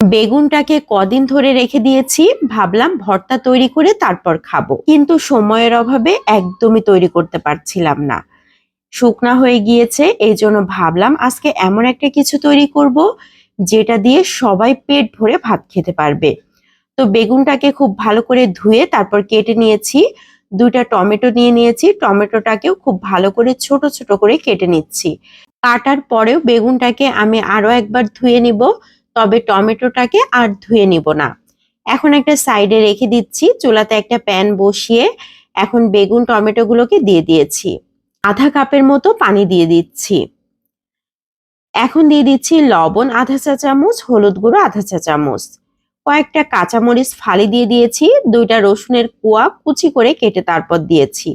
বেগুনটাকে কদিন ধরে রেখে দিয়েছি। ভাবলাম ভর্তা তৈরি করে তারপর খাব। কিন্তু সময়ের অভাবে একদমই তৈরি করতে পারছিলাম না। শুকনা হয়ে গিয়েছে এই জন্য ভাবলাম আজকে এমন একটা কিছু তৈরি করব, যেটা দিয়ে সবাই পেট ভরে ভাত খেতে পারবে। তো বেগুনটাকে খুব ভালো করে ধুয়ে তারপর কেটে নিয়েছি। দুইটা টমেটো নিয়ে নিয়েছি। টমেটোটাকেও খুব ভালো করে ছোট ছোট করে কেটে নিচ্ছি। কাটার পরেও বেগুনটাকে আমি আরও একবার ধুয়ে নিব। তবে টমেটোটাকে আর ধুয়ে নিব না। এখন একটা সাইডে রেখে দিচ্ছি, চুলাতে একটা প্যান বসিয়ে এখন বেগুন টমেটোগুলোকে দিয়ে দিয়েছি। আধা কাপের মতো পানি দিয়ে দিচ্ছি। এখন দিয়ে দিচ্ছি লবণ আধা চা চামচ, হলুদ গুঁড়ো আধা চা চামচ। কয়েকটা কাঁচামরিচ ফালি দিয়ে দিয়েছি, দুইটা রসুনের কুয়া কুচি করে কেটে তারপর দিয়েছি।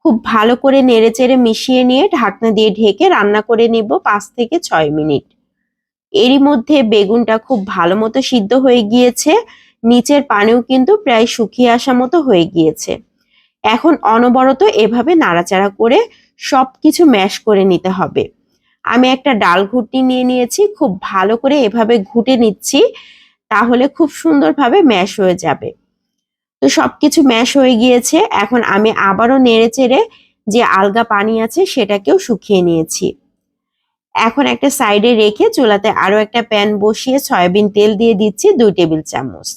খুব ভালো করে নেড়ে চেড়ে মিশিয়ে নিয়ে ঢাকনা দিয়ে ঢেকে রান্না করে নিব পাঁচ থেকে ছয় মিনিট। এরই মধ্যে বেগুনটা খুব ভালো মতো সিদ্ধ হয়ে গিয়েছে। নিচের পানিও কিন্তু প্রায় শুকিয়ে আসা মতো হয়ে গিয়েছে। এখন অনবরত এভাবে নাড়াচাড়া করে সব কিছু ম্যাশ করে নিতে হবে। আমি একটা ডাল ঘুটনি নিয়ে নিয়েছি, খুব ভালো করে এভাবে ঘুটে নিচ্ছি, তাহলে খুব সুন্দরভাবে ম্যাশ হয়ে যাবে। তো সব কিছু ম্যাশ হয়ে গিয়েছে, এখন আমি আবারও নেড়ে চেড়ে যে আলগা পানি আছে সেটাকেও শুকিয়ে নিয়েছি। এখন একটা সাইডে রেখে চুলাতে আরও একটা প্যান বসিয়ে সয়াবিন তেল দিয়ে দিচ্ছি দুই টেবিল চামচ।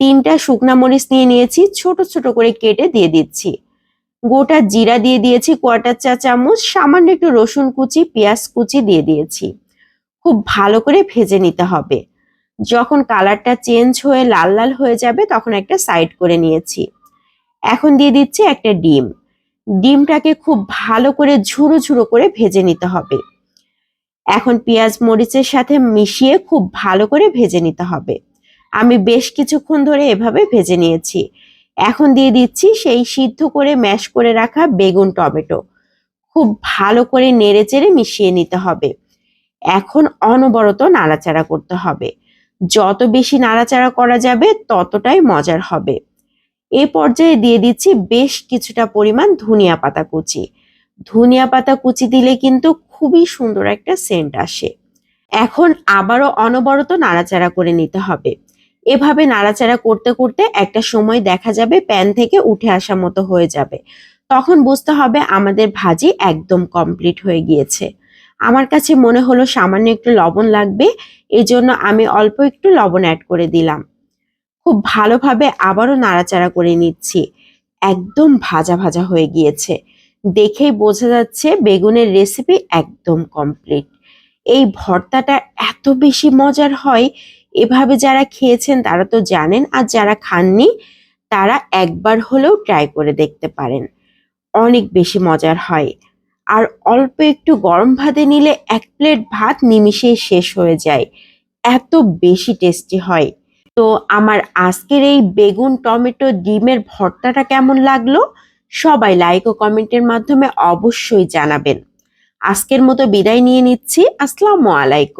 তিনটা শুকনা মরিচ নিয়ে নিয়েছি, ছোট ছোট করে কেটে দিয়ে দিচ্ছি। গোটা জিরা দিয়ে দিয়েছি কোয়াটার চা চামচ, সামান্য একটু রসুন কুচি, পেঁয়াজ কুচি দিয়ে দিয়েছি। খুব ভালো করে ভেজে নিতে হবে। যখন কালারটা চেঞ্জ হয়ে লাল লাল হয়ে যাবে, তখন একটা সাইড করে নিয়েছি। এখন দিয়ে দিচ্ছি একটা ডিম। ডিমটাকে খুব ভালো করে ঝুরো ঝুরো করে ভেজে নিতে হবে। এখন পেঁয়াজ মরিচের সাথে মিশিয়ে খুব ভালো করে ভেজে নিতে হবে। আমি বেশ কিছুক্ষণ ধরে এভাবে ভেজে নিয়েছি। এখন দিয়ে দিচ্ছি সেই সিদ্ধ করে ম্যাশ করে রাখা বেগুন টমেটো। খুব ভালো করে নেড়ে চেড়ে মিশিয়ে নিতে হবে। এখন অনবরত নাড়াচাড়া করতে হবে। যত বেশি নাড়াচাড়া করা যাবে, ততটাই মজার হবে। এ পর্যায়ে দিয়ে দিচ্ছি বেশ কিছুটা পরিমাণ ধনিয়া পাতা কুচি। ধনিয়া পাতা কুচি দিলে কিন্তু খুবই সুন্দর একটা সেন্ট আসে। এখন আবারও অনবরত নাড়াচাড়া করে নিতে হবে। এভাবে নাড়াচাড়া করতে করতে একটা সময় দেখা যাবে প্যান থেকে উঠে আসা মতো হয়ে যাবে। তখন বুঝতে হবে আমাদের ভাজি একদম কমপ্লিট হয়ে গিয়েছে। আমার কাছে মনে হলো সামান্য একটু লবণ লাগবে, এজন্য আমি অল্প একটু লবণ অ্যাড করে দিলাম। খুব ভালোভাবে আবারও নাড়াচাড়া করে নিচ্ছি। একদম ভাজা ভাজা হয়ে গিয়েছে। দেখেই বোঝা যাচ্ছে বেগুনের রেসিপি একদম কমপ্লিট এই ভর্তাটা এত বেশি মজার হয়, এভাবে যারা খেয়েছেন তারা তো জানেন, আর যারা খাননি তারা একবার হলেও ট্রাই করে দেখতে পারেন। অনেক বেশি মজার হয়। আর অল্প একটু গরম ভাতে নিলে এক প্লেট ভাত নিমিশেই শেষ হয়ে যায়। এত বেশি টেস্টি হয়। তো আমার আজকের এই বেগুন, টমেটো, ডিমের ভর্তাটা কেমন লাগল? সবাই লাইক ও কমেন্টের মাধ্যমে অবশ্যই জানাবেন। আজকের মতো বিদায় নিয়ে নিচ্ছি। আসসালামু আলাইকুম।